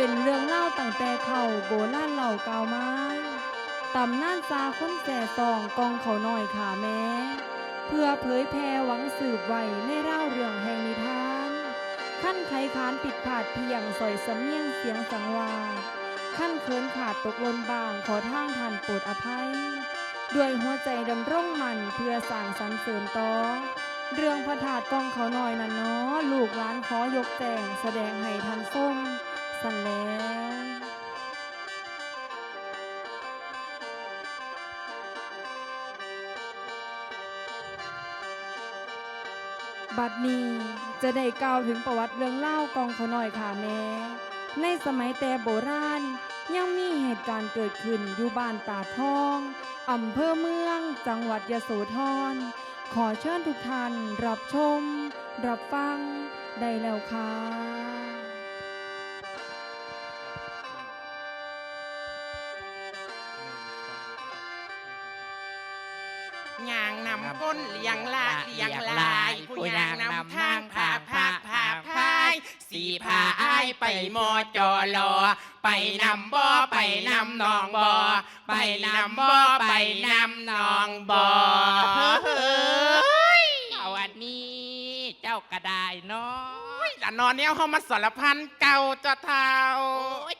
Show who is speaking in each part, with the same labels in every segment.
Speaker 1: เป็นเรื่องเล่าตั้งแต่เขาโบราณเหล่าเก่ามาตำนานซาคนแส่ซองกองเขาหน่อยขาแม้เพื่อเผยแพร่หวังสืบไว้ในเล่าเรื่องแห่งนิทาน ขั้นไขคานผิดพลาดเพียงสอยสำเนียงเสียงสังวาขั้นเคินขาดตกหลนบางขอทางทันโปรดอภัย ด้วยหัวใจดำร่งมันเพื่อสร้างสรรเสริมต่อเรื่องพระธาตุกองเขาหน่อยนั่นเนาะลูกหลานขอยกแต่งแสดงให้ทันส้ม สแล้วบัดนี้จะได้กล่าวถึงประวัติเรื่องเล่ากองเขาหน่อยค่ะแม่ในสมัยแต่โบราณยังมีเหตุการณ์เกิดขึ้นอยู่บ้านตาทองอำเภอเมือง จังหวัดยโสธร ขอเชิญทุกท่านรับชม รับฟัง ได้แล้วค่ะ
Speaker 2: สีผาอ้ายไปมอจอลอ ไปนำบ่อไปนำนองบ่อไปนำบ่อไปนำนองบ่อเฮ้ย
Speaker 3: เอาอันนี้ เจ้ากระไดเนาะ
Speaker 2: ละนอนเนี่ยเขามาสารพันเก่าเจะเท้า
Speaker 3: โอ้ย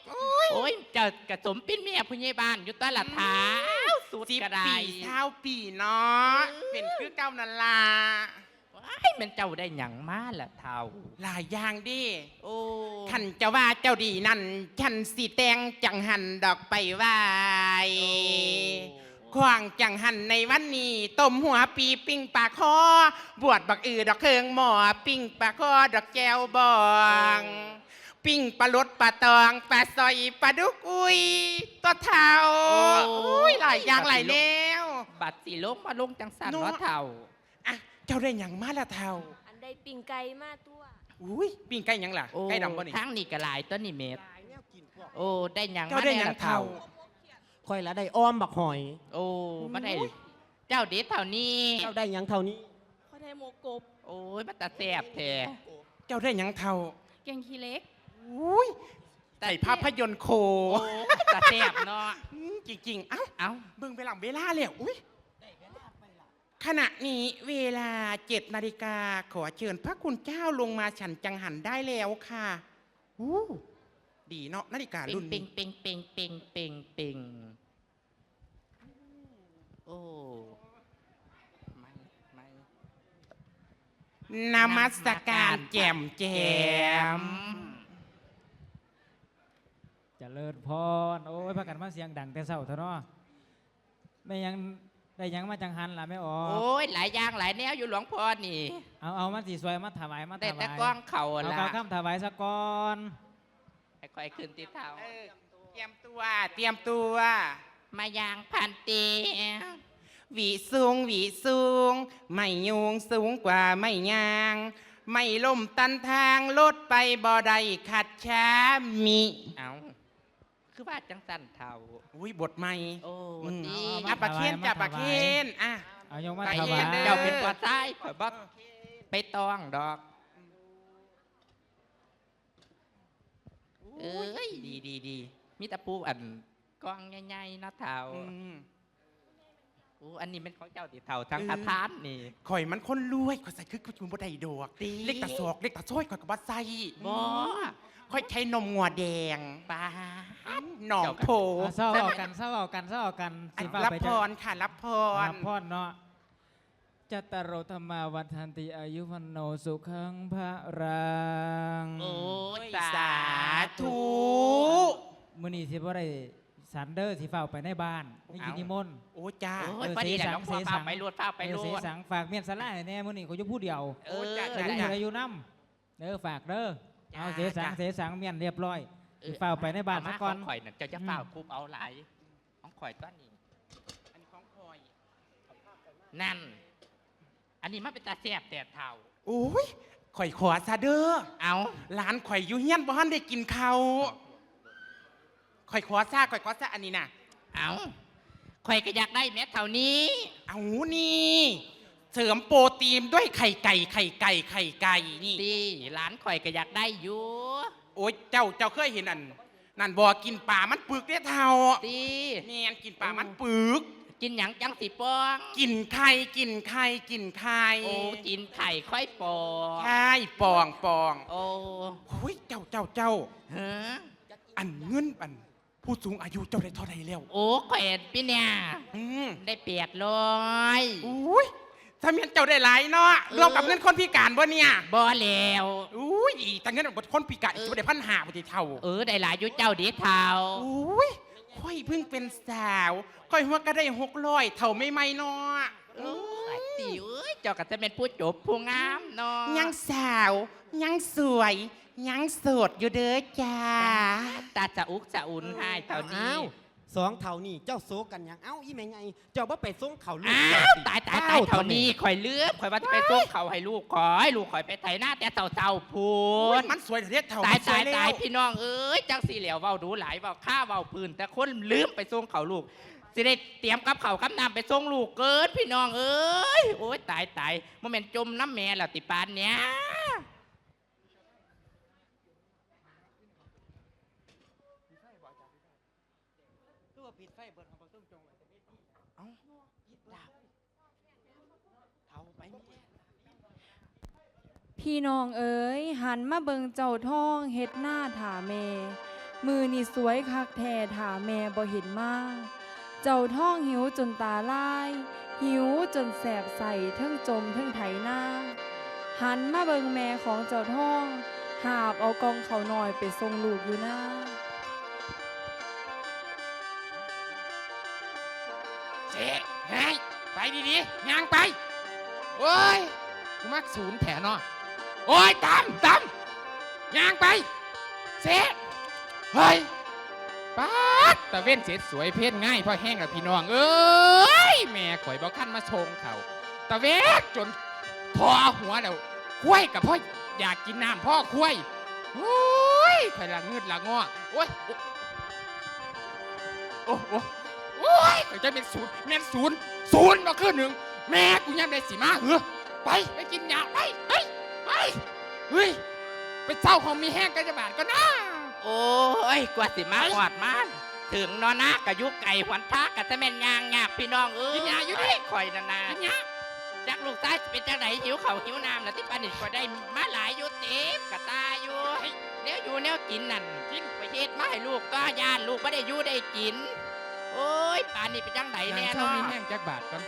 Speaker 3: โอ้ยเจ้ากระสมเป็นเมียผู้ใหญ่บ้านอยู่ตละเท้าสุด
Speaker 2: สิบ
Speaker 3: กระได
Speaker 2: ปีเช้าปีเนาะเป็นคือเก่านั่นล่ะ
Speaker 3: ว้ายมันเจ้าได้หยังมาละเท่า
Speaker 2: หลายอย่างดิ
Speaker 3: โอ้
Speaker 2: ขันจะว่าเจ้าดีนั่นฉันสีแตงจังหันดอกไปไหวขวางจังหันในวันนี้ต้มหัวปีปิ้งปลาคอบวชบักอือดอกเคืองหมอปิ้งปลาคอดอกแก้วบอง ปิ้งปลาลดปลาตองปลาซอยปลาดุกอุยตัวเท่าอุ้ยหลายอย่างหลายแนว
Speaker 3: บัตรสีลงมาลงจังสัน
Speaker 2: เนาะ
Speaker 3: เนาะเท่า
Speaker 2: อะ เจ้าได้หยังมาละเท่า
Speaker 4: อันใดปิ่งไก่มาตัว
Speaker 2: อุ้ยปิ้งไก่หยังล่ะ
Speaker 3: โอ้
Speaker 2: ไก่ดำบ่นี่
Speaker 3: ทั้งนี่กระหลายต้นนี่เม็ดโอ้ได้หยัง
Speaker 2: เจ้า
Speaker 3: มา
Speaker 2: ได้ห
Speaker 3: แน่
Speaker 2: ยัง
Speaker 3: ละ
Speaker 2: เท่า
Speaker 3: เท่า
Speaker 5: ค่อยละได้อ้อมบักหอย
Speaker 3: โอ้มาได้ เจ้าเด็ดเท่านี้
Speaker 5: เจ้าได้หยังเท่านี้
Speaker 4: ข้อยได้หมกกบ
Speaker 3: โอ้ยมาตาแสบแท้
Speaker 2: เจ้าได้หยังเท่า
Speaker 4: แกงขี้เล็ก
Speaker 2: อุ้ยใส่ภาพยนตร์โค
Speaker 3: โอ้ตาแสบเนาะ
Speaker 2: อืมจริงๆเอ้า
Speaker 3: เอ้า
Speaker 2: เบิ่งไปหลังเวลาแล้วอุ้ย ขณะนี้เวลาเจ็ดนาฬิกาขอเชิญพระคุณเจ้าลงมาฉันจังหันได้แล้วค่ะอู้ดีเนาะนาฬิกา
Speaker 3: ปิ
Speaker 2: รุ่
Speaker 3: ง
Speaker 2: น
Speaker 3: ปิ
Speaker 2: นี้
Speaker 3: งปิงปิงปิงปิงปิงโอ้ไม่ไม่
Speaker 2: นมัสการแจ่มแจ่ม
Speaker 6: เจริญพร โอ้ยพากันมาเสียงดังแต่เศร้าเถอะเนาะไม่ยัง ได้หยังมาจังหันล่ะไม่ออ
Speaker 3: โอ้
Speaker 6: ก
Speaker 3: ยหลายอย่างหลายแนวอยู่หลวงพ่อนี่
Speaker 6: เอาเอามาสีสวยมาถวายมา
Speaker 3: แต่
Speaker 6: ถ
Speaker 3: แต่
Speaker 6: วาย
Speaker 3: กล้องเข่า
Speaker 6: เอา
Speaker 3: ละ
Speaker 6: เกาข้ามถวายสะก่อน
Speaker 3: ค่อยๆขึ้นที่เท้า
Speaker 2: เออเตรียมตัว เตรียมตัว
Speaker 3: มายางพันเตี
Speaker 2: หวีสูงหวีสูง ไม่ยุงสูงกว่าไม่ยาง ไม่ล่มตันทางรถไปบ่ได้ขัดช้ามี
Speaker 3: เอา คือว่าจังสันเท่า
Speaker 2: อุ้ยบทใหม่
Speaker 3: โอ้
Speaker 2: อืม
Speaker 3: ดี
Speaker 2: อะปะเคนจับปะเคนอะ
Speaker 6: เอายกมา
Speaker 2: ไป
Speaker 6: ถวาย
Speaker 2: เด้อ
Speaker 3: เจ้าเป็นตัวใต้ข่อยบอกไปตองดอก เอ้ย
Speaker 2: ดีดีดี
Speaker 3: มีแตะปูอันกล้องใหญ่ๆเนาะเท่า
Speaker 2: อืม
Speaker 3: โอ้อันนี้เป็นของเจ้าติเท่าทั้งพระทานนี่
Speaker 2: ข่อยมันคนรวยข่อยใส่คือคุณบ่ได้ดอก
Speaker 3: ดี
Speaker 2: เล็กตะซอกเล็กตะซ้อยข่อยก็บ่ใส่
Speaker 3: บ่
Speaker 2: ข่อยใช้นมงัวแดง
Speaker 3: ปา
Speaker 2: หนองโพ
Speaker 6: เอาเศร้าเอากันเศร้าเอากันเศร้าเอากัน
Speaker 2: อัน
Speaker 6: สิฟ้า
Speaker 2: รับ
Speaker 6: ไป
Speaker 2: พ
Speaker 6: จัง
Speaker 2: รค่ะ รับพร
Speaker 6: รับพรเนาะจัตตารโรธรรมาวันทันติอายุวันโนสุขังพระรัง
Speaker 3: โอ้ย
Speaker 2: สาธุ
Speaker 6: มื้อนี้สิบ่ได้สันเดอร์สิฟ้าไปในบ้านนี่กินนิมนต์
Speaker 2: โอ้จ้า
Speaker 3: โอ้ย
Speaker 6: เออ
Speaker 3: พอดีแหละ
Speaker 6: เสสัง
Speaker 3: น้องพ่อ
Speaker 6: เสสั
Speaker 3: พางไปรวดพาไป
Speaker 6: เอ
Speaker 3: ร
Speaker 6: อเสี
Speaker 3: วด
Speaker 6: สังฝากเมียนสลายแน่มื้อนี้เขาอยู่ผู้เดียว
Speaker 3: เออ
Speaker 2: จ้ะ
Speaker 6: แต่
Speaker 2: จ้ะ
Speaker 6: ยังเหลืออยู่น้ำเด้อฝากเด้อ
Speaker 2: จ้า
Speaker 6: เอาเสสัง
Speaker 2: จ้า
Speaker 6: เสสังเมียนเรียบร้อย
Speaker 3: เออ
Speaker 6: เฝ้าไปในบ้าน
Speaker 3: เอม
Speaker 6: ซะก่อน
Speaker 3: ของข่อยน่ะเจ้าจะเฝ้าคุบเอาหลายของข่อยต้นนี้
Speaker 2: อันนี้ของข่อย
Speaker 3: นั่น อันนี้มันเป็นตาแสบแต่เท่า
Speaker 2: โอ้ยข่อยขอซะเด้อ
Speaker 3: เอา
Speaker 2: หลานข่อยอยู่เฮียนบ่ทันได้กินข้าวข่อยขอซาข่อยขอซาอันนี้น่ะ
Speaker 3: เอาข่อยก็อยากได้แม้เท่านี้
Speaker 2: เอานี่ เสริมโปรตีนด้วยไข่ไก่ไข่ไก่ไข่ไก่นี่
Speaker 3: ดีหลานข่อยก็อยากได้อยู่
Speaker 2: โอ้ยเจ้าเจ้าเคยเห็นอัน
Speaker 7: นั่นบอกกินป่ามันปึกได้เท่า
Speaker 3: ดี
Speaker 7: แม่นกินป่ามันปึก
Speaker 3: กินหยังจังสิปอง
Speaker 7: กินไข่กินไข่กินไข่
Speaker 3: โอ้กินไข่ค่อยปอง
Speaker 7: ใช่ปองปอง
Speaker 3: โอ้
Speaker 7: โอ้ยเจ้าเจ้าเจ้า
Speaker 3: เฮ้อ
Speaker 7: อันเงินอัน ผู้สูงอายุเจ้าได้เท่าไรแล้ว
Speaker 3: โอ้ข่อยเห็นพี่เนี่ย
Speaker 7: อืม
Speaker 3: ได้เปียดเลย
Speaker 7: อุ้ย ถ้าเมียนเจ้าได้หลายเนาะ
Speaker 3: เออ
Speaker 7: รวมกับเงินคนพิการบ่เนี่ย
Speaker 3: บ่แล้ว
Speaker 7: อุ้ยแต่เงินคนพิการ
Speaker 3: เออ
Speaker 7: จะได้พันหาปฏิเท่า
Speaker 3: เออได้หลายอยุเจ้าเดีเท่า
Speaker 7: อุ้ยค่อยเพิ่งเป็นสาวค่อยหัวก็ได้หกร้อยเท่าไม่ไม่เนาะ
Speaker 3: โอ้ยติเอ้ยเจ้าก็จะเป็นผู้จบผู้งามเนาะ
Speaker 7: ยังสาวยังสวยยังโสดอยู่เด้อจ้า
Speaker 3: ตาจะอุกจะอุ่นให้เท่านี้
Speaker 2: อ้าว สองเท่านี่เจ้าโซกันหยังเอ้าอีแม่ไงเจ้าบ่ไปส่งเขาลูก
Speaker 3: อ้า
Speaker 2: เจ้
Speaker 3: ว
Speaker 2: สิ
Speaker 3: ตายตายตายเท่านี้ข่อยเลือกข่อยว่าจะไปส่งเขาให้ลูกขอให้ลูกข่อยไปไถหน้าแต่เต่าเต่าพู
Speaker 7: โอ้ย
Speaker 3: น
Speaker 7: มันสวยเด็ดเท่า
Speaker 3: ตาย
Speaker 7: มันส
Speaker 3: ตา
Speaker 7: วย
Speaker 3: ย
Speaker 7: แล้
Speaker 3: ตายวพี่น้องเอ้ยจังสีเหลียวเว้าดูหลายเว้าข้าเว้าปืน แต่คนลืมไปส่งเขาลูกสิได้เตรียมกับเขาวกับน้ำไปส่งลูกเกิดพี่น้องเอ้ยโอ้ยตายตายโมเมนจมน้ำแม่แล้วติปานเนี้ย
Speaker 1: พี่น้องเอ๋ยหันมาเบิงเจ้าท่องเฮ็ดหน้าถาแม่ มือนี่สวยคักแท้ถาแม่บ่เห็นมา เจ้าท่องหิวจนตาลาย หิวจนแสบใส่เทั้งจมเทั้งไถหน้า หันมาเบิงแม่ของเจ้าท่อง หาบเอากองเขาหน่อยไปส่งลูกอยู่หน้า
Speaker 7: เจ๊เฮ้ไปดีๆย่างไปโอ้ยกูมักศูนย์แถเนาะ โอ้ยตามตามย่างไปเจ๊เฮ้ยป๊าดตะเว้นเสร็จสวยเพศง่ายพราะแห้งแล้วพี่น้องเอ้ยแม่ข่อยบอกขั้นมาชงเขาตะเว้นจนพอหัวแล้วคุ้ยกับพ่ออยากกินน้ำพ่อคุ้ยโอ้ยข่อยละงืดละงอโอ้ยโอ้โอ้โอ้ยข่อยจะเป็นศูนย์แม่นศูนย์ศูนย์มาขึ้นหนึ่งแม่กูยังได้สีมาเออไปไปกินยาไปไป ไปเฮ้ยไปเศร้าของมีแห้งกันจะบาดก็นะ
Speaker 3: โอ้ยกว่าสิมาหอดมันถึงนอนนะกะยุกไก่หวันทากกะจะแม่นยางยากพี่น้องเอ้ย
Speaker 7: กินยาอยู่ดิ
Speaker 3: ข่อยนานา
Speaker 7: กินยา
Speaker 3: จักลูกซ้ายสิเป็นจังไหนหิวเขาวหิวน้ำแล้วที่ปานนิดก็ได้มาหลายอยู่เต็มกะตาอยู่แนวอยู่แนวกินนั่นกินไปเฮ็ดมาให้ลูกก็ยานลูกไม่ได้อยู่ได้กิน โอ้ยปานนี้เป็นจังไหน
Speaker 7: นาง
Speaker 3: แน่
Speaker 7: เศร้า
Speaker 3: เนาะ
Speaker 7: มีแห้งจักบาทก่อน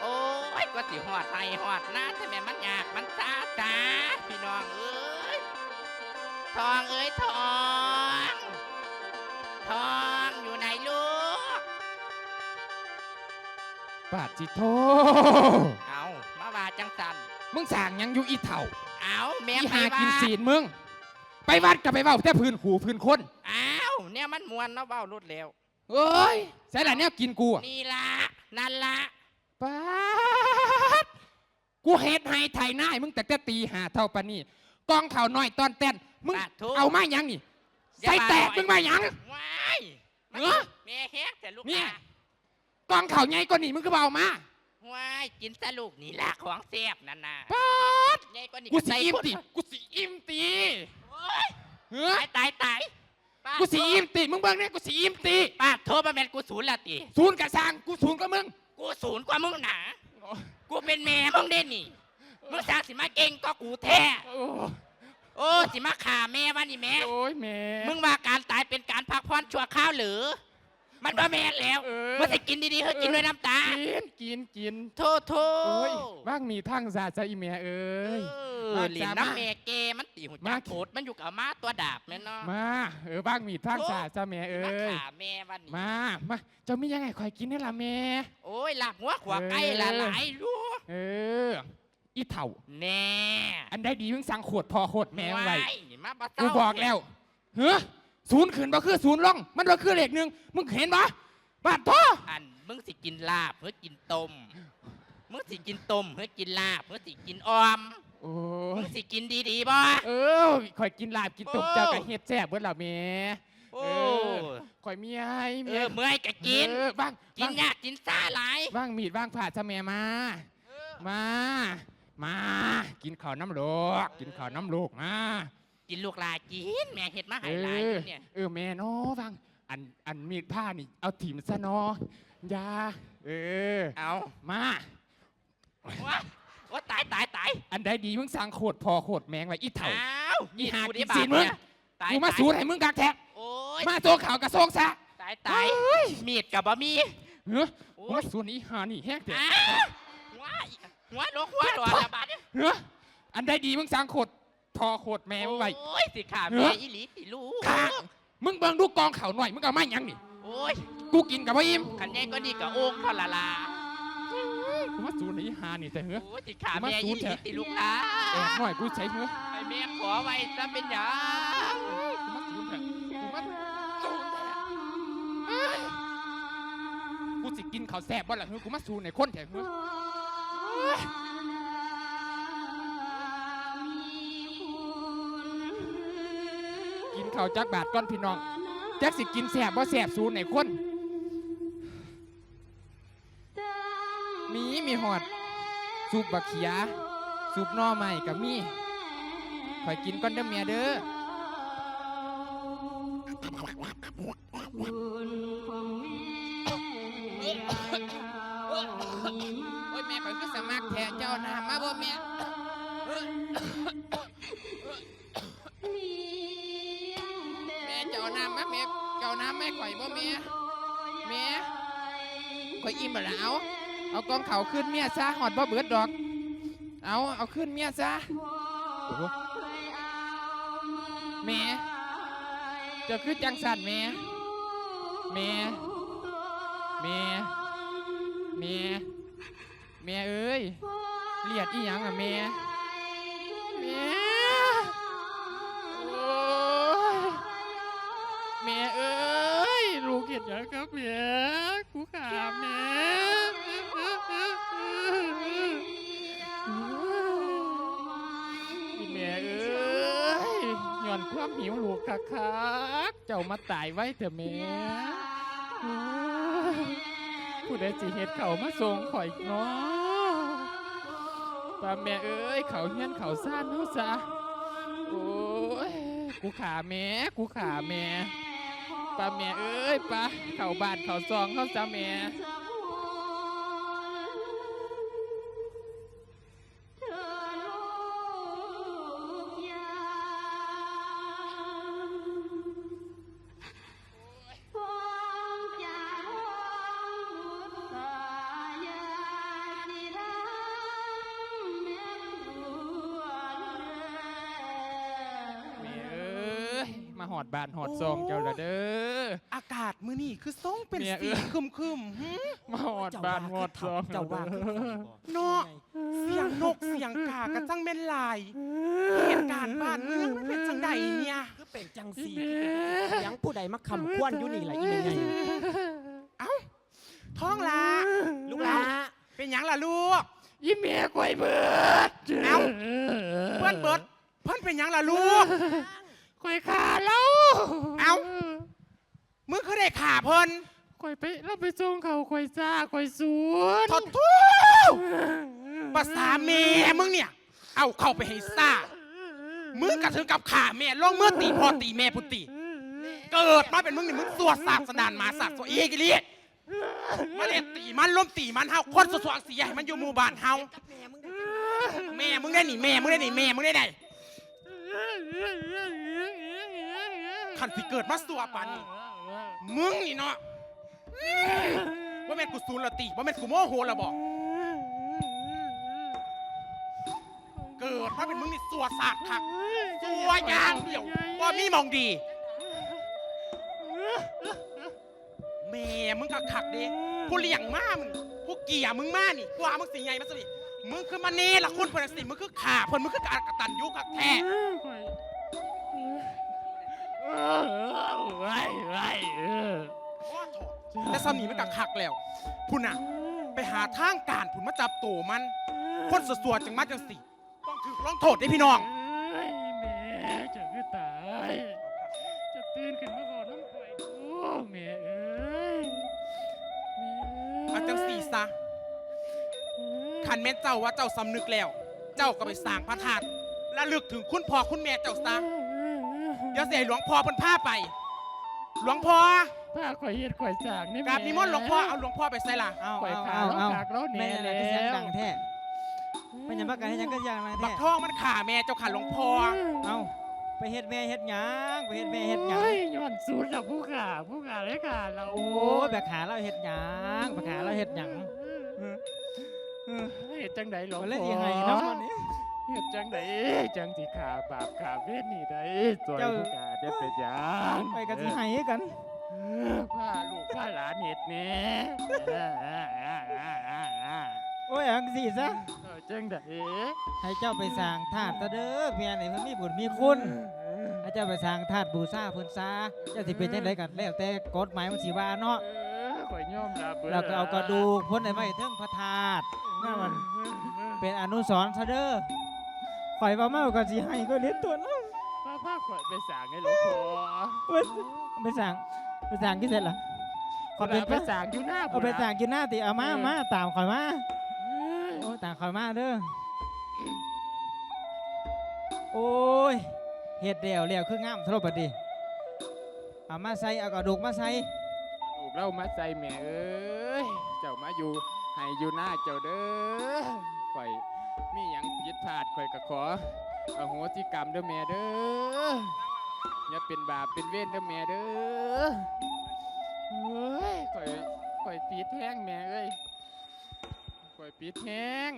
Speaker 3: โอ้ยก็สิหอดไทยหอดนะแต่แม่มันยากมันซาจ้าพี่น้องเอ้ยทองเอ้ยทอง ทองอยู่ไหนลูก
Speaker 7: บาทจิโท
Speaker 3: เอามาว่าจังสัน
Speaker 7: มึงสั่งหยังอยู่อีเถ่า
Speaker 3: เอาแม่
Speaker 7: อี
Speaker 3: ไป
Speaker 7: หา
Speaker 3: ว่า
Speaker 7: กินศีลมึง ไปวัดกับไปเว้าแต่พื้นหูพื้นคน
Speaker 3: เอาเนี่ยมันมวนเนาะเบ้ารถเร็ว
Speaker 7: เอ้ยใส่ละเนี่ยกินกูอะ
Speaker 3: นี่ละนั่นละ
Speaker 7: ป๊าดกูเฮ็ดให้ไทยหน้าให้มึงแต่แต่ตีหาเท่าปานนี้กองข่าวน้อยตอนเต้นมึง
Speaker 3: ปะทุ
Speaker 7: เอามาหยังนี่ใส่แตกมึงมาหยัง
Speaker 3: ว้ายมัน
Speaker 7: เอ้อ
Speaker 3: แม่แฮกแต่ลูก
Speaker 7: เนี่ย
Speaker 3: นะ
Speaker 7: กองข่าวใหญ่กว่านี่มึงก็เอามา
Speaker 3: ว้ายกินสลูกนี่ละของแซ่บนั่นน่ะ
Speaker 7: ป๊าด
Speaker 3: ใหญ่กว่านี่
Speaker 7: กูสิ
Speaker 3: ใส่
Speaker 7: อิ่ม
Speaker 3: คน
Speaker 7: ติกูสิอิ่มติ
Speaker 3: โอ้ย
Speaker 7: เฮ้ย
Speaker 3: ตายตายตายป้า
Speaker 7: กูสิอิ่มติมึงเบิ่งเนี่ยกูสิอิ่มติ
Speaker 3: ป้าโทรมาแม่นกูศูนย์ละติ
Speaker 7: ศูนย์กระซังกูศูนย์ก็มึง
Speaker 3: กูศูนย์กว่ามึงหนา กูเป็นแม่มึงเด่นนี่ มึงสร้างสิมาเก่งก็กูแท้
Speaker 7: โอ้
Speaker 3: โอ้สิมาฆ่าแม่วะนี่แม่
Speaker 7: โอ้ยแม่
Speaker 3: มึงว่าการตายเป็นการพักผ่อนชั่วคราวหรือ มันบ่แม่นแล้ว
Speaker 7: เออ
Speaker 3: มึงจะกินดีๆเฮ้ยกินด้วยน้ำตา
Speaker 7: กินกินกิน
Speaker 3: โทษโท
Speaker 7: โอ้
Speaker 3: ษ
Speaker 7: ยบ้างมีทางซาซะอีแม่เอ้ย
Speaker 3: เอ
Speaker 7: มา
Speaker 3: อหลิน
Speaker 7: จ้ามา
Speaker 3: น้ำแม่เกมันตีหุ่น
Speaker 7: มา
Speaker 3: จักโถดมันอยู่กับม้าตัวดาบแม่นเนาะ
Speaker 7: มาเออบ้างมีทางซาซะแม่เอ้
Speaker 3: มายฆ่าแม่วันนี้
Speaker 7: มามาเจ้ามียังไงคอยกินได้ละแม่
Speaker 3: โอ้ยหลับหัวขวาไก่ละหลายลูก
Speaker 7: เอออีเถ่า
Speaker 3: แน่
Speaker 7: อันใดดีมึงสั่งขวดพอขวดแม่มึงไว้
Speaker 3: ว้ายนี่มาบ่
Speaker 7: กู
Speaker 3: เต้า
Speaker 7: บอกแล้วเฮ้อ ศูนย์ขืนบ่คือศูนย์ล่องมันบ่คือเลขหนึ่งมึงเห็นปะบาดท่อ
Speaker 3: อันมึงสิกินลาบเพื่อกินต้มมึงสิกินต้มเพื่อกินลาบเพื่อสิกินออม
Speaker 7: โอ้
Speaker 3: มึ
Speaker 7: ย
Speaker 3: งสิกินดีๆบ่
Speaker 7: เออคอยกินลาบกินตุก
Speaker 3: โอ้
Speaker 7: เจ้าก็เฮ็ดแซ่บเบิดและแม่
Speaker 3: โอ้
Speaker 7: เออคอยมีให้
Speaker 3: เอ
Speaker 7: เมีย
Speaker 3: อเมื่อยก็กิน
Speaker 7: เออบ้าง
Speaker 3: กิน
Speaker 7: บ้าง
Speaker 3: ยากกินซ่าหลาย
Speaker 7: บ้างมีดบ้างผ่าซะแม่มา มา มา กินข้าวน้ำโลกกินข้าวน้ำโลกมา
Speaker 3: กินลูกหลากินแม่เฮ็ดมาให้หลายอยู่เนี่ย
Speaker 7: เออแม่เนาะฟังอันอันมีดผ้านี่ เอาถิ่มซะเนาะอยาเออ
Speaker 3: เอา
Speaker 7: มา
Speaker 3: ว่าว่าตายตายตาย
Speaker 7: อันใดดีมึงสั่งโคตรพอโคตรแมงไว้อีเถ่า
Speaker 3: อ้าว
Speaker 7: อีหา
Speaker 3: กู
Speaker 7: กิ
Speaker 3: ได้
Speaker 7: น
Speaker 3: บา
Speaker 7: สิ
Speaker 3: ป
Speaker 7: นมึง
Speaker 3: เนี่ย ตาย
Speaker 7: กูมา
Speaker 3: ตย
Speaker 7: สูดให้มึงกักแทะ
Speaker 3: โอ้ย
Speaker 7: มาตัวข่าวกระโซงซะ
Speaker 3: ตายตายมีดกับบะมี
Speaker 7: เฮ้ย
Speaker 3: โอ้
Speaker 7: กูมายสูดอีหานี่แห้งแท้
Speaker 3: อ้าวหัวอีกหัวลกหัวหลอดระบาดเนี่ย
Speaker 7: เฮ้ยอันใดดีมึงสั่งโคตรพ อโคตรแมงไว้
Speaker 3: โอ้ยสิขา
Speaker 7: เอ
Speaker 3: แม่
Speaker 7: อ
Speaker 3: อีหลีสิลูก
Speaker 7: ขามึงเบิ่งดูกองข่าวหน่อย มึงเอามาหยังนี่
Speaker 3: โอ้ย
Speaker 7: กูกินกับว่าอิ่ม
Speaker 3: ขันแน่ก็ดีกับโอ่งทอละลา
Speaker 7: กูมาสูดอีหานี่แต่เฮ้ย
Speaker 3: โอ้ยสิขา
Speaker 7: มา
Speaker 3: แม่
Speaker 7: สู
Speaker 3: อี
Speaker 7: ด
Speaker 3: หลี
Speaker 7: เถอะ
Speaker 3: สิลูกหลา
Speaker 7: แอบหน่อยกูใช้เฮ้ย
Speaker 3: ไอ้แม่ขอไว้จะเป็นหยัง
Speaker 7: กูมาสูดเถอะกูมาสูดเถอะเอ้ยกูสิกินข้าวแซ่บบ่ล่ะเฮ้ยกูมาสูดในคนแท้เฮ้ย กินข้าวจักบาทก้อนพี่น้องจักสิกินแสบบ่แสบสูนไหนคน มีมีหอดซุปบักเขียซุปหน่อใหม่กับมีคอยกินก้อนเด้อเมียเด้อโอ้ยแม่คอยคือสมัครแทนเจ้านามาบ่แม่ น้ำแม่ข่อยบ่แม่แม่ข่อยอิ่มแล้วเอากองเขาขึ้นเมียซะหอดบ่เบิดดอก เอาเอาขึ้นเมียซะโอ้โหแม่เจะคือจังสันแม่แม่แม่แม่แม่เอ้ยเลียดอีหยังอะแม่แแม่กูขาแม่อีแม่เอ้ยย้อนความหิวลูกคักคักเจ้ามาตายไว้เถอะแม่ผู้ใดสิเฮ็ดเขามาส่งข่อยเนาะป้าแม่เอ้ยเขาเฮียนเขาซ่านเฮาซะโอ้ยกูขาแม่กูขาแม่ ป้าแม่เอ้ยป้าเข้าบ้านเข้าซองเข้าจ้าแม่ อดบ้านหอดซองเจ้าละเด้อ
Speaker 2: อากาศมื้อนี้คือส่งเป็น
Speaker 7: เมียเอ้
Speaker 2: สี
Speaker 7: ย
Speaker 2: ครึมครึมๆหึ
Speaker 7: มาหอดบ้านหอดซอง
Speaker 2: เจ้าว่าคือเขา
Speaker 7: เนาะ
Speaker 2: เสียงนกเสียงกากระจังแม่นลายเหตุการณ์บ้านเมืองมันเป็นจังใดเนี่ย คือเป็นจังสี
Speaker 7: อีแม่
Speaker 2: เสียงผู้ใดมาคำควนอยู่นี่ล่ะอีแม่ใหญ่ท้องละลูกละเป็นหยังล่ะลูก
Speaker 7: ยี่แม่ก่อยเบิด
Speaker 2: เอ้า เพื่อนเบิดเพื่อนเป็นหยังล่ะลูก
Speaker 7: ก่อยขาแล้ว
Speaker 2: เอ้า มึงคือได้ขาเพิ่น
Speaker 7: ก่อยไปเราไปส่งเขาก่อยซ่าก่อยสูน
Speaker 2: ทอดทูภาษาแม่มึงเนี่ย เอาเข้าไปให้ซ่า มึงกระถึงกับขาแม่ลงเมื่อตีพ่อตีแม่พุตีเกิดมาเป็นมึงนี่มึงสวดสาบสนานหมาสัตว์ตัวเอกอีเลียมาเล่นตีมันล้มตีมันเฮาคนสวดเสียให้มันอยู่หมู่บ้านเฮาแม่มึงได้หนิแม่มึงได้หนิแม่มึงได้ไหน ขันสิเกิดมาสัวปานนี่มึงนี่เนาะว่าแม่นกูซูนละตีว่าแม่นกูโมโหละบอก เกิดมาเป็นมึงนี่สัวสากคักสัวอย่างเดียวว่ามีมองดีแม่มึงก็ขักเด้ผู้เลี้ยงมามึงผู้เกี่ยมึงมานี่กว่ามึงสิไงมาสิมึงคือมาเนละคุณเพิ่นสิมึงคือขาเพิ่นมึงคือการกตันยุกักแท้
Speaker 7: ไว้ไว้เออ
Speaker 2: โอ้โถแต่ซ้ำนี้มันก็ขักแล้วพุ่นน่ะ ไปหาทางการพุ่นมาจับตัวมัน คนสวดๆจังมาจังสิต้องถือร้องโทษได้พี่น้อง
Speaker 7: เอ้ยแม่จะคือตาย จะตื่นขึ้นมาก่อนน้ำไข่อยดูแม่เอ้ยแม่เอ้ย
Speaker 2: เอาจังสีซะคันแม่นเจ้าว่าเจ้าสำนึกแล้ว เจ้าก็ไปสร้างพระธาตุและลึกถึงคุณพ่อคุณแม่เจ้าซะ เดี๋ยวเสียหลวงพ่อเพิ่นพาไป หลวงพ่อ
Speaker 7: ผ้าข่อยเฮ็ดข่อยสร้างนี่
Speaker 2: กราบนิมนต์หลวงพ่อเอาหลวงพ่อไปใส่ล่ะ
Speaker 6: เอา
Speaker 7: ข่อย
Speaker 6: เอา
Speaker 7: ขา
Speaker 6: เอา
Speaker 7: ว
Speaker 6: เอา
Speaker 7: ขากแล้วแห
Speaker 6: ไม่
Speaker 7: น่
Speaker 6: อะไร
Speaker 7: แล้
Speaker 6: ก็เสียง
Speaker 7: ว
Speaker 6: ดังแท้ไม่ยังบักกันให้ยังก็เสียงดัง
Speaker 2: บั
Speaker 6: แท้
Speaker 2: กทองมันขาแม่เจ้าขาหลวงพ่อ
Speaker 6: เอาไปเฮ็ดแม่เฮ็ดหยังไปเฮ็ดแม่เฮ็ดหยัง
Speaker 7: โอ้ยย้อนสูตรจากผู้ขาผู้ขาเลยขาเรา
Speaker 6: โอ้ยแบกขาเราเฮ็ดหยังแบกขาเราเฮ็ดหยังเออเออ
Speaker 7: เฮ็ดจังไดหรอ
Speaker 6: บ่เล่นยังไงเนาะวันนี้
Speaker 7: เฮ็ดจังได จังสิขาบาปขาเวทนี่ได้สวย
Speaker 6: เจ้า
Speaker 7: ผู้ขาได้เป็นหยัง
Speaker 6: ไปกันสิให้กัน
Speaker 7: เออพาลูกพาหลานเฮ็ดแหน่เออเออเออเออเออเออ
Speaker 6: โอ้ยอังสิซะ
Speaker 7: เออจังได
Speaker 6: ให้เจ้าไปสร้างธาตุซะเด้อเมียนี่เพิ่นมีบุญมีคุณให้เจ้าไปสร้างธาตุบูชาเพิ่นซะเจ้าสิเป็นจังไดกันแล้วแต่กฎหมายมันสิว่าเนาะ
Speaker 7: เออข่อยยอมรับบิด
Speaker 6: แล้วก็เอากระดูกเพิ่นได้ไว้เทิงพระธาตุนั่นมันเป็นอนุสรณ์ซะเด้อ ข่อยว่ามาก็สิให้ก็เลี้ยงตัวเนาะ
Speaker 7: พาพาข่อยไปสร้างให้หลวงพ่อ
Speaker 6: ไปไปสร้างไปสร้างกี่เสร็จล่ะขอเป็น
Speaker 7: ไป
Speaker 6: ไป
Speaker 7: สร้างอยู่หน้า
Speaker 6: เอาไปสร้างกินหน้าติเอามามาตามข่อยมา
Speaker 7: เอ้ย
Speaker 6: โอ้ตามข่อยมาเด้อโอ้ยเฮ็ดแล้วแล้วคืองามทรบบัดนี้เอามาใส่เอากระดูกมาใส่
Speaker 7: ลูกเล่ามาใส่แม่เอ้ยเจ้ามาอยู่ให้อยู่หน้าเจ้าเด้อข่อย มีหยังผิดพลาดข่อยก็ขออโหสิกรรมเด้อแม่เด้ออย่าเป็นบาปเป็นเวรเด้อแม่เด้อเฮ้ยข่อยข่อยปีดแห้งแม่เอ้ยข่อยปีดแห้ง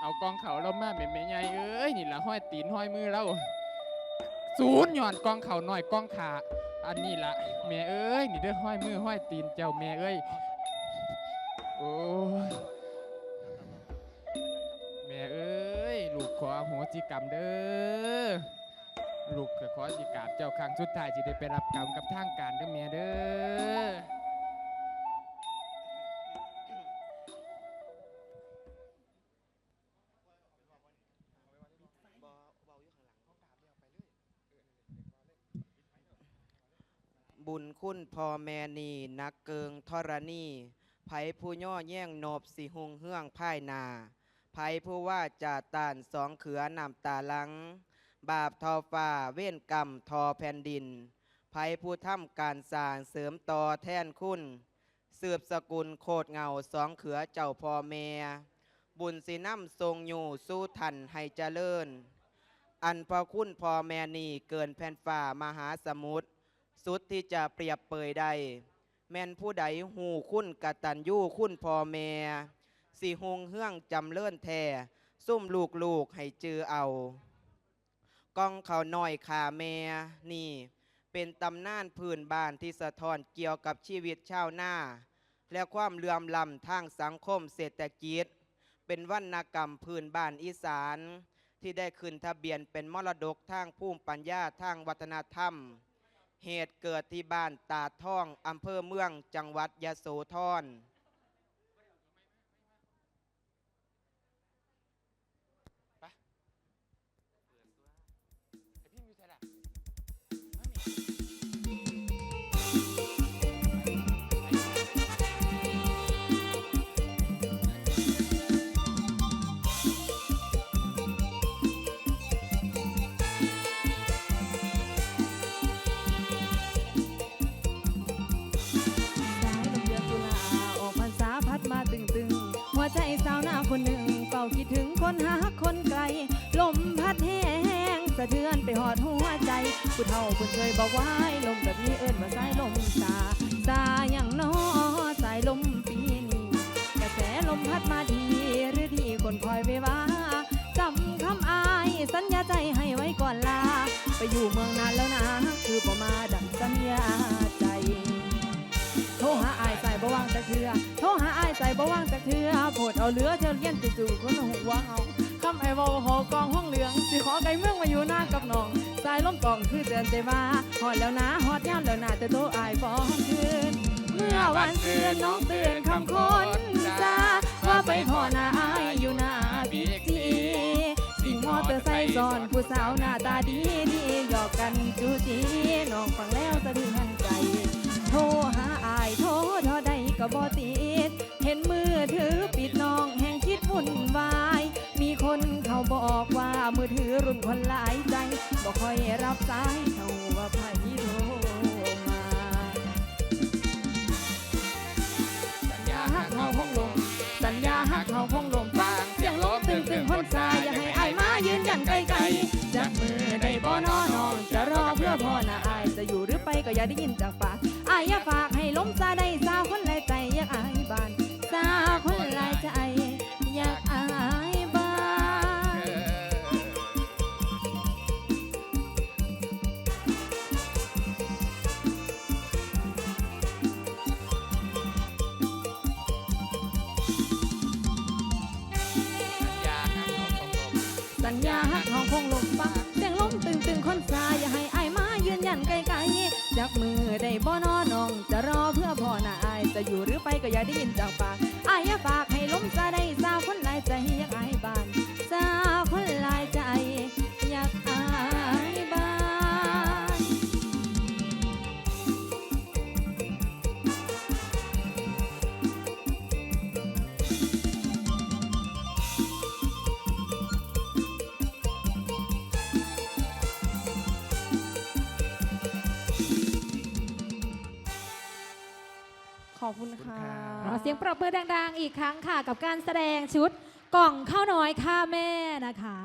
Speaker 7: เอากองเขาเรามาแม่แม่ใหญ่เอ้ยนี่ละห้อยตีนห้อยมือเราศูนย์หย่อนกองเขาหน่อยกองขาอันนี้ละแม่เอ้ยนี่เด้อห้อยมือห้อยตีนเจ้าแม่เอ้ยโอ้ ลูกขอโหสิกรรมเด้อลูกก็ขอสิกราบเจ้าครั้งสุดท้ายที่ได้ไปรับกรรมกับทางการเด้อแม่เด้อ
Speaker 8: บุญคุณพ่อแม่นีนักเกิงธรณีไผผู้ย่อแย่งโนบสิหงเฮืองพ่ายนา ไผผู้ว่าจะต้านสองเขือนำตาลัง บาปทอฟ้าเว้นกรรมทอแผ่นดินไผผู้ทำการสางเสริมต่อแท่นคุณ สืบสกุลโคดเงาสองเขือเจ้าพ่อแม่บุญสิน้ำทรงอยู่สู้ทันให้เจริญ อันพอคุณพ่อแม่นี่เกินแผ่นฟ้ามหาสมุทรสุดที่จะเปรียบเปยได้แม่นผู้ใดหูคุณกตัญญูคุณพ่อแม่ สิหงเฮืองจำเลื่อนแท่ซุ่มลูกลูกให้จือเอากองเขาหน้อยขาแม่นี่ เป็นตำนานพื้นบ้านที่สะท้อนเกี่ยวกับชีวิตชาวนาและความเลื่อมล้ำทางสังคมเศรษฐกิจ เป็นวรรณกรรมพื้นบ้านอีสาน ที่ได้ขึ้นทะเบียนเป็นมรดกทางภูมิปัญญาทางวัฒนธรรม เหตุเกิดที่บ้านตาท่องอำเภอเมืองจังหวัดยะโสธร
Speaker 1: คิดถึงคนหาคนไกล ลมพัดแห้งสะเทือนไปหอดหัวใจผู้เฒ่าคนเคยบอกว่าให้ลมแบบนี้เอิ้นว่าสายลมสาสาอย่างน้อสายลมปีนี้กระแสลมพัดมาดีหรือที่คนคอยไปว่าจำคำอายสัญญาใจให้ไว้ก่อนลา ไปอยู่เมืองนานแล้วนะ คือประมาดังสัญญา บ่วางแต่เถื่อโทรหาอายใส่บ่วางแต่เถื่อโพดเอาเหลือเที่ยวเลี้ยนจู่ๆคนหัวเอาคำไอ้เวอหอกองห้องเหลืองสิขอไก่เมืองมาอยู่หน้ากับน้องสายล้มกองคือเตือนใจว่าหอดแล้วนะหอดยามแล้วนะแต่โตอายฟ้องคืนเมื่อวันเตือนน้องเตือนคำคนจ้าว่าไปพอหน้าอายอยู่หน้าบิ๊กซีสิ่งมอเตอร์ไซค์ซ้อนผู้สาวหน้าตาดีดีหยอกกันจูจีน้องฟังแล้วสะเทือนใจโทรหา โทรเท่าใดก็บ่ติด เห็นมือถือปิดน้องแห่งคิดวุ่นวาย มีคนเขาบอกว่ามือถือรุ่นคนหลายใจบอกคอยรับสายเท่าว่าไพ่โทรมาสัญญาฮักเฮาคงลง สัญญาฮักเฮาคงลงฟังเสียงลมตึงตึงคนสายอย่าให้อายมายืนยันไกลๆจับมือได้บ่นอนองจะรอเพื่อพ่อนะอายจะอยู่หรือไปก็อย่าได้ยินจากปาก จะรอเพื่อพ่อน่ะอาย จะอยู่หรือไปก็อย่าได้ยินจากปากอายอย่าฝากให้ล้มซะได้สาวคน คุณค่ะ
Speaker 9: ขอเสียงปรบมือดังๆ อีกครั้งค่ะ กับการแสดงชุดกล่องข้าวน้อยค่าแม่นะคะ